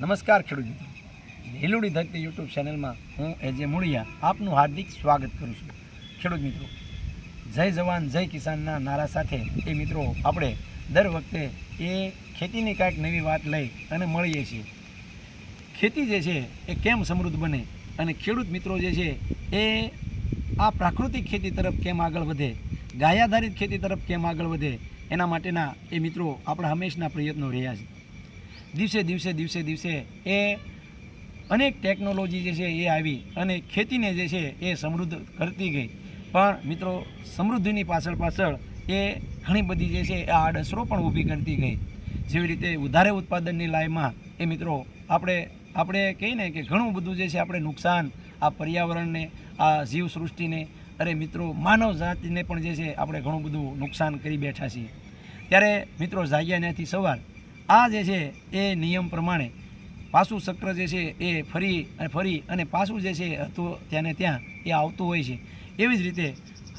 નમસ્કાર ખેડૂત મિત્રો. લીલુડી ધરતી યુટ્યુબ ચેનલમાં હું એજે મુળિયા આપનું હાર્દિક સ્વાગત કરું છું. ખેડૂત મિત્રો, જય જવાન, જય કિસાનના નારા સાથે એ મિત્રો, આપણે દર વખતે એ ખેતીની કાંઈક નવી વાત લઈ અને મળીએ છીએ. ખેતી જે છે એ કેમ સમૃદ્ધ બને અને ખેડૂત મિત્રો જે છે એ આ પ્રાકૃતિક ખેતી તરફ કેમ આગળ વધે, ગાયાધારિત ખેતી તરફ કેમ આગળ વધે, એના માટેના એ મિત્રો આપણા હંમેશના પ્રયત્નો રહ્યા છે. દિવસે દિવસે દિવસે દિવસે એ અનેક ટેકનોલોજી જે છે એ આવી અને ખેતીને જે છે એ સમૃદ્ધ કરતી ગઈ. પણ મિત્રો, સમૃદ્ધિની પાછળ પાછળ એ ઘણી બધી જે છે એ આડઅસરો પણ ઊભી કરતી ગઈ. જેવી રીતે વધારે ઉત્પાદનની લાઈમાં એ મિત્રો, આપણે આપણે કહીએ ને કે ઘણું બધું જે છે આપણે નુકસાન, આ પર્યાવરણને, આ જીવ સૃષ્ટિને અરે મિત્રો, માનવ જાતિને પણ જે છે આપણે ઘણું બધું નુકસાન કરી બેઠા છીએ. ત્યારે મિત્રો, જાગ્યા ત્યાંથી સવાર આ જે છે એ નિયમ પ્રમાણે પાછું ચક્ર જે છે એ ફરી અને ફરી અને પાછું જે છે હતું ત્યાંને ત્યાં એ આવતું હોય છે. એવી જ રીતે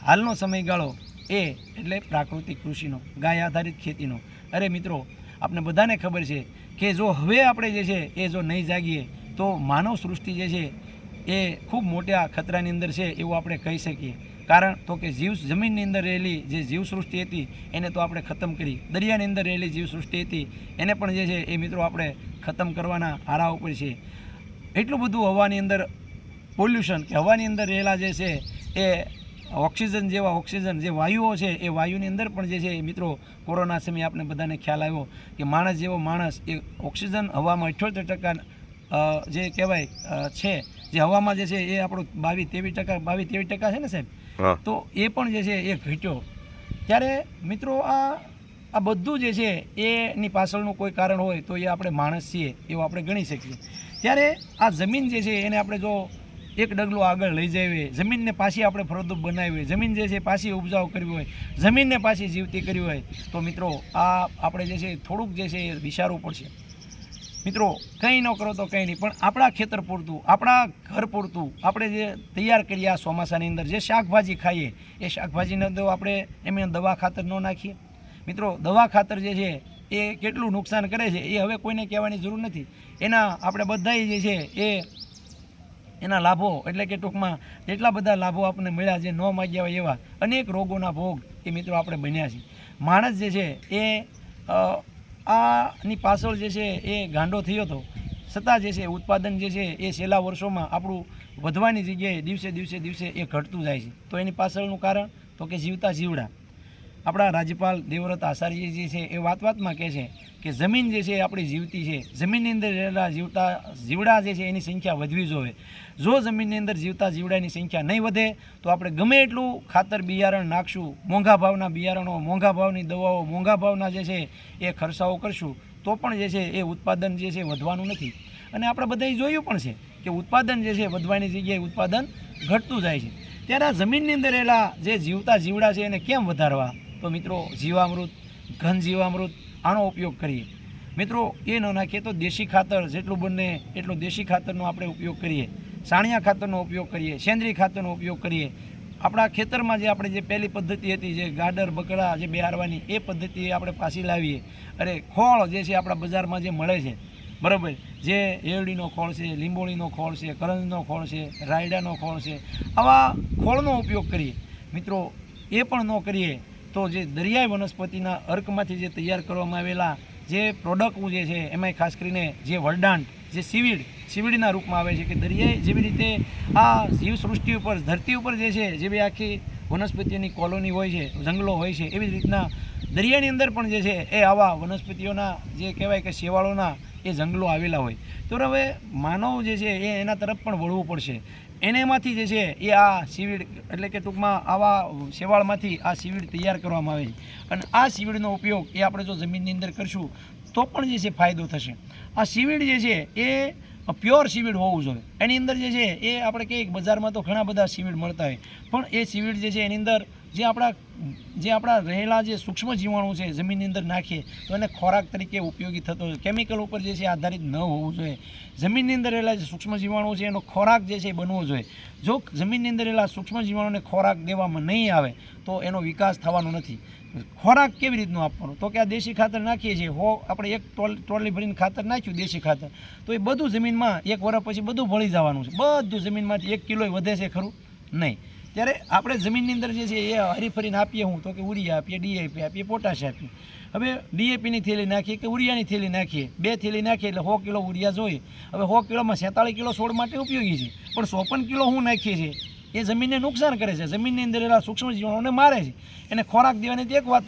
હાલનો સમયગાળો એ એટલે પ્રાકૃતિક કૃષિનો, ગાય આધારિત ખેતીનો. અરે મિત્રો આપણે બધાને ખબર છે કે જો હવે આપણે જે છે એ જો નહીં જાગીએ, તો માનવ સૃષ્ટિ જે છે એ ખૂબ મોટા ખતરાની અંદર છે એવું આપણે કહી શકીએ. કારણ તો કે જીવ જમીનની અંદર રહેલી જે જીવસૃષ્ટિ હતી, એને તો આપણે ખતમ કરી. દરિયાની અંદર રહેલી જીવસૃષ્ટિ હતી, એને પણ જે છે એ મિત્રો આપણે ખતમ કરવાના આરા ઉપર છે એટલું બધું હવાની અંદર પોલ્યુશન કે હવાની અંદર રહેલા જે છે એ ઓક્સિજન જેવા ઓક્સિજન જે વાયુઓ છે એ વાયુની અંદર પણ જે છે એ મિત્રો કોરોના સમયે આપણે બધાને ખ્યાલ આવ્યો કે માણસ જેવો માણસ એ ઓક્સિજન હવામાં અઠ્યોતેર ટકા જે કહેવાય છે જે હવામાં જે છે એ આપણો બાવીસ ત્રેવીસ ટકા બાવીસ ત્રેવીસ ટકા છે ને સાહેબ? તો એ પણ જે છે એ ઘટ્યો. ત્યારે મિત્રો આ આ બધું જે છે એની પાછળનું કોઈ કારણ હોય તો એ આપણે માણસ છીએ એવું આપણે ગણી શકીએ. ત્યારે આ જમીન જે છે એને આપણે જો એક ડગલું આગળ લઈ જઈએ જમીનને પાછી આપણે ફળદ્રુપ બનાવી હોય જમીન જે છે પાછી ઉપજાવ કરવી હોય જમીનને પાછી જીવતી કરવી હોય તો મિત્રો આ આપણે જે છે થોડુંક જે છે એ વિચારવું પડશે. મિત્રો, કંઈ ન કરો તો કંઈ નહીં, પણ આપણા ખેતર પૂરતું, આપણા ઘર પૂરતું, આપણે જે તૈયાર કરીએ આ ચોમાસાની અંદર, જે શાકભાજી ખાઈએ, એ શાકભાજીને તો આપણે એમને દવા ખાતર ન નાખીએ. મિત્રો, દવા ખાતર જે છે, એ કેટલું નુકસાન કરે છે, એ હવે કોઈને કહેવાની જરૂર નથી. એના આપણે બધાય જે છે, એ એના લાભો, એટલે કે ટૂંકમાં એટલા બધા લાભો આપણને મળ્યા જે ન માગ્યા હોય એવા અનેક રોગોના ભોગ એ મિત્રો આપણે બન્યા છીએ. માણસ જે છે, એ આની પાછળ જે છે એ ગાંડો થયો હતો. છતાં જે છે, ઉત્પાદન જે છે, એ છેલ્લા વર્ષોમાં આપણું વધવાની જગ્યાએ દિવસે દિવસે દિવસે એ ઘટતું જાય છે. તો એની પાછળનું કારણ તો કે જીવતા જીવડા. આપણા રાજ્યપાલ દેવવ્રત આચાર્યજી છે એ વાત વાતમાં કહે છે કે જમીન જે છે આપણી જીવતી છે. જમીનની અંદર રહેલા જીવતા જીવડા જે છે એની સંખ્યા વધવી જોઈએ. જો જમીનની અંદર જીવતા જીવડાની સંખ્યા નહીં વધે, તો આપણે ગમે એટલું ખાતર બિયારણ નાખશું, મોંઘા ભાવના બિયારણો, મોંઘા ભાવની દવાઓ, મોંઘા ભાવના જે છે એ ખર્ચાઓ કરશું, તો પણ જે છે એ ઉત્પાદન જે છે વધવાનું નથી. અને આપણે બધાએ જોયું પણ છે કે ઉત્પાદન જે છે વધવાની જગ્યાએ ઉત્પાદન ઘટતું જાય છે. ત્યારે આ જમીનની અંદર રહેલા જે જીવતા જીવડા છે એને કેમ વધારવા? તો મિત્રો જીવામૃત, ઘન જીવામૃત આનો ઉપયોગ કરીએ. મિત્રો, એ ન નાખીએ તો દેશી ખાતર જેટલું બને એટલું દેશી ખાતરનો આપણે ઉપયોગ કરીએ. સાણિયા ખાતરનો ઉપયોગ કરીએ સેન્દ્રીય ખાતરનો ઉપયોગ કરીએ. આપણા ખેતરમાં જે આપણે જે પહેલી પદ્ધતિ હતી, જે ગાડર, બકડા જે બિહારવાની, એ પદ્ધતિ આપણે પાછી લાવીએ. અરે, ખોળ જે છે આપણા બજારમાં જે મળે છે, બરાબર? જે એરડીનો ખોળ છે, લીંબોળીનો ખોળ છે, કરંજનો ખોળ છે, રાયડાનો ખોળ છે, આવા ખોળનો ઉપયોગ કરીએ. મિત્રો, એ પણ ન કરીએ. તો જે દરિયાઈ વનસ્પતિના અર્કમાંથી જે તૈયાર કરવામાં આવેલા જે પ્રોડક્ટ જે છે, એમાંય ખાસ કરીને જે વરદાંટ જે સીવીડ, સીવીડના રૂપમાં આવે છે કે દરિયાઈ જેવી રીતે આ જીવસૃષ્ટિ ઉપર, ધરતી ઉપર જે છે, જેવી આખી વનસ્પતિઓની કોલોની હોય છે, જંગલો હોય છે, એવી જ રીતના દરિયાની અંદર પણ જે છે, એ આવા વનસ્પતિઓના જે કહેવાય કે શેવાળોના એ જંગલો આવેલા હોય. તો હવે માનવ જે છે, એ એના તરફ પણ વળવું પડશે. એને એમાંથી જે છે એ આ સીવીડ એટલે કે ટૂંકમાં આવા શેવાળમાંથી આ સીવીડ તૈયાર કરવામાં આવે છે. અને આ સીવીડનો ઉપયોગ એ આપણે જો જમીનની અંદર કરશું, તો પણ જે છે ફાયદો થશે. આ સીવીડ જે છે એ પ્યોર સીવીડ હોવું જોઈએ. એની અંદર જે છે એ આપણે કહીએ બજારમાં તો ઘણા બધા સીવીડ મળતા હોય, પણ એ સીવીડ જે છે એની અંદર જે આપણા જે આપણા રહેલા જે સૂક્ષ્મ જીવાણુ છે, જમીનની અંદર નાખીએ, તો એને ખોરાક તરીકે ઉપયોગી થતો હોય. કેમિકલ ઉપર જે છે આધારિત ન હોવું જોઈએ. જમીનની અંદર રહેલા જે સૂક્ષ્મ જીવાણુ છે, એનો ખોરાક જે છે એ બનવો જોઈએ. જો જમીનની અંદર રહેલા સૂક્ષ્મ જીવાણુને ખોરાક દેવામાં નહીં આવે, તો એનો વિકાસ થવાનો નથી. ખોરાક કેવી રીતનું આપવાનું? તો કે આ દેશી ખાતર નાખીએ છીએ. હો, આપણે એક ટ્રોલી ભરીને ખાતર નાખ્યું, દેશી ખાતર. તો એ બધું જમીનમાં એક વર્ષ પછી બધું ભળી જવાનું છે. બધું જમીનમાંથી એક કિલો વધે છે ખરું? નહીં. ત્યારે આપણે જમીનની અંદર જે છે એ હરીફરીને આપીએ હું તો કે ઉરિયા આપીએ ડીએપી આપીએ, પોટાશ આપીએ. હવે ડીએપીની થેલી નાખીએ કે ઉરિયાની થેલી નાખીએ? બે થેલી નાખીએ એટલે સો કિલો ઉરિયા જોઈએ. હવે સો કિલોમાં સેતાળીસ કિલો છોડ માટે ઉપયોગી છે. પણ ચોપન કિલો હું નાખીએ છીએ, એ જમીનને નુકસાન કરે છે. જમીનની અંદર એવા સૂક્ષ્મ જીવાણુને મારે છે. એને ખોરાક દેવાની એક વાત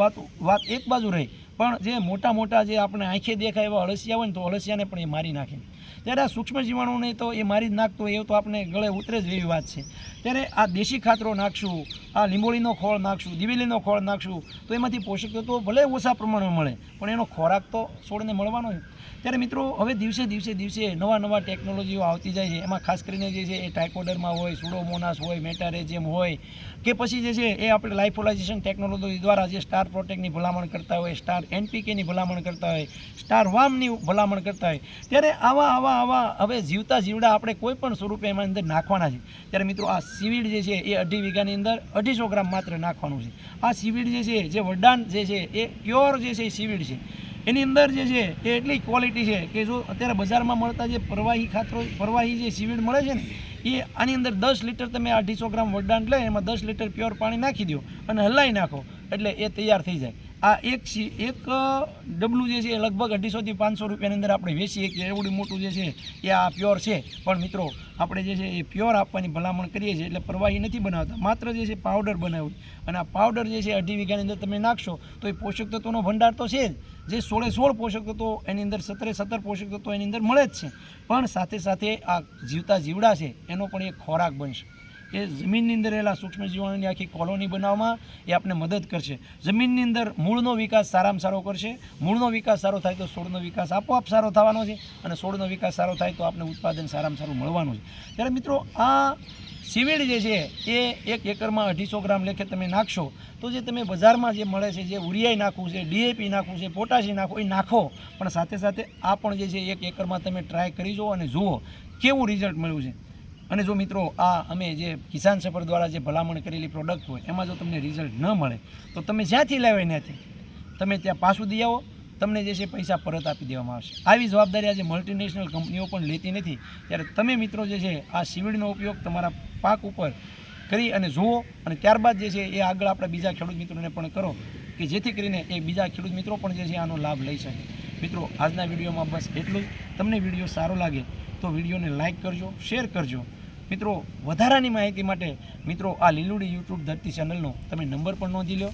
વાત વાત એક બાજુ રહી. પણ જે મોટા મોટા જે આપણે આંખે દેખાય એવા અળસિયા હોય ને તો અળસિયાને પણ એ મારી નાખે. ત્યારે આ સૂક્ષ્મ જીવાણુને તો એ મારી જ નાખતો એ તો આપણે ગળે ઉતરે જ એવી વાત છે. ત્યારે આ દેશી ખાતરો નાખશું, આ લીંબોળીનો ખોળ નાખશું, દિવેલીનો ખોળ નાખશું, તો એમાંથી પોષક તત્વો ભલે ઓછા પ્રમાણમાં મળે, પણ એનો ખોરાક તો છોડને મળવાનો છે. ત્યારે મિત્રો, હવે દિવસે દિવસે દિવસે નવા નવા ટેકનોલોજીઓ આવતી જાય છે. એમાં ખાસ કરીને જે છે એ ટાઇકોડરમાં હોય, સુડોમોનાસ હોય, મેટારેજિયમ હોય, કે પછી જે છે એ આપણે લાઇફોલાઇઝેશન ટેકનોલોજી દ્વારા જે સ્ટાર પ્રોટેક્ટની ભલામણ કરતા હોય, સ્ટાર એનપીકેની ભલામણ કરતા હોય, સ્ટાર વામની ભલામણ કરતા હોય. ત્યારે આવા આવા આવા હવે જીવતા જીવડા આપણે કોઈ પણ સ્વરૂપે એમાં અંદર નાખવાના છે. ત્યારે મિત્રો આ સીવીડ જે છે એ અઢી વીઘાની અંદર અઢીસો ગ્રામ માત્ર નાખવાનું છે. આ સીવીડ જે છે, જે વડાન જે છે, એ પ્યોર જે છે એ સીવીડ છે. એની અંદર જે છે, એ એટલી ક્વોલિટી છે કે જો અત્યારે બજારમાં મળતા જે પ્રવાહી ખાતરો, પ્રવાહી જે સીવીડ મળે છે ને, એ આની અંદર દસ લીટર તમે અઢીસો ગ્રામ વડાન લે, એમાં દસ લીટર પ્યોર પાણી નાખી દો અને હલાવી નાખો, એટલે એ તૈયાર થઈ જાય. આ એક એક ડબલું જે છે લગભગ અઢીસોથી પાંચસો રૂપિયાની અંદર આપણે વેચીએ કે એવડું મોટું જે છે એ આ પ્યોર છે. પણ મિત્રો, આપણે જે છે એ પ્યોર આપવાની ભલામણ કરીએ છીએ એટલે પ્રવાહી નથી બનાવતા. માત્ર જે છે પાવડર બનાવ્યું. અને આ પાવડર જે છે અઢી વીઘાની અંદર તમે નાખશો તો એ પોષક તત્વોનો ભંડાર તો છે જ. જે સોળે સોળ પોષક તત્વો એની અંદર સત્તરે સત્તર પોષક તત્વો એની અંદર મળે જ છે. પણ સાથે સાથે આ જીવતા જીવડા છે એનો પણ એક ખોરાક બનશે. એ જમીનની અંદર રહેલા સૂક્ષ્મજીવાણુની આખી કોલોની બનાવવામાં એ આપણે મદદ કરશે. જમીનની અંદર મૂળનો વિકાસ સારામાં સારો કરશે. મૂળનો વિકાસ સારો થાય તો છોડનો વિકાસ આપોઆપ સારો થવાનો છે અને છોડનો વિકાસ સારો થાય તો આપણે ઉત્પાદન સારામાં સારું મળવાનું છે. ત્યારે મિત્રો, આ સિવિડ જે છે એ એક એકરમાં અઢીસો ગ્રામ લેખે તમે નાખશો તો જે તમે બજારમાં જે મળે છે, જે ઉરિયાઈ નાખવું છે, ડીએપી નાખવું છે પોટાશી નાખવું એ નાખો. પણ સાથે સાથે આ પણ જે છે એક એકરમાં તમે ટ્રાય કરી જુઓ અને જુઓ કેવું રિઝલ્ટ મળ્યું છે. અને જો મિત્રો, આ અમે જે કિસાન સફર દ્વારા જે ભલામણ કરેલી પ્રોડક્ટ હોય, એમાં જો તમને રિઝલ્ટ ન મળે, તો તમે જ્યાંથી લાવ્યા ત્યાંથી તમે ત્યાં પાછું દઈ આવો, તમને જે છે પૈસા પરત આપી દેવામાં આવશે. આવી જવાબદારી આજે મલ્ટીનેશનલ કંપનીઓ પણ લેતી નથી. ત્યારે તમે મિત્રો જે છે, આ સીવીડનો ઉપયોગ તમારા પાક ઉપર કરી અને જુઓ, અને ત્યારબાદ જે છે એ આગળ આપણા બીજા ખેડૂત મિત્રોને પણ કરો, કે જેથી કરીને એ બીજા ખેડૂત મિત્રો પણ જે છે આનો લાભ લઈ શકે. મિત્રો, આજના વિડીયોમાં બસ એટલું જ. તમને વીડિયો સારો લાગે તો વિડીયોને લાઇક કરજો શેર કરજો. મિત્રો વધારાની માહિતી માટે મિત્રો આ લીલુડી યુટ્યુબ ધરતી ચેનલનો તમે નંબર પણ નોંધી લો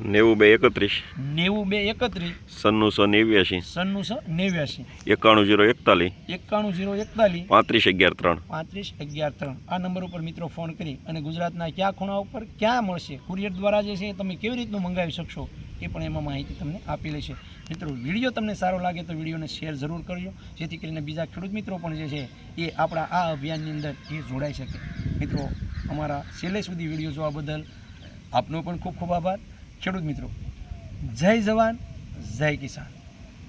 નેવું બે એકત્રીસ. નેવું બે એકત્રીસ. સન્નુસો નેવ્યાસી સન્નું સો નેવ્યાસી એકાણું જીરો એકતાલીસ. એકાણું જીરો એકતાલીસ. પાંત્રીસ અગિયાર ત્રણ. પાંત્રીસ અગિયાર ત્રણ. આ નંબર ઉપર મિત્રો ફોન કરી અને ગુજરાતના કયા ખૂણા ઉપર ક્યાં મળશે? કુરિયર દ્વારા જે છે તમે કેવી રીતનું મંગાવી શકશો? એ પણ એમાં માહિતી તમને આપેલી છે. મિત્રો, વીડિયો તમને સારો લાગે તો વિડીયોને શેર જરૂર કરજો, જેથી કરીને બીજા ખેડૂત મિત્રો પણ જે છે, એ આપણા આ અભિયાનની અંદર એ જોડાઈ શકે. મિત્રો, અમારા છેલ્લે સુધી વીડિયો જોવા બદલ આપનો પણ ખૂબ ખૂબ આભાર. ખેડૂત મિત્રો, જય જવાન, જય કિસાન.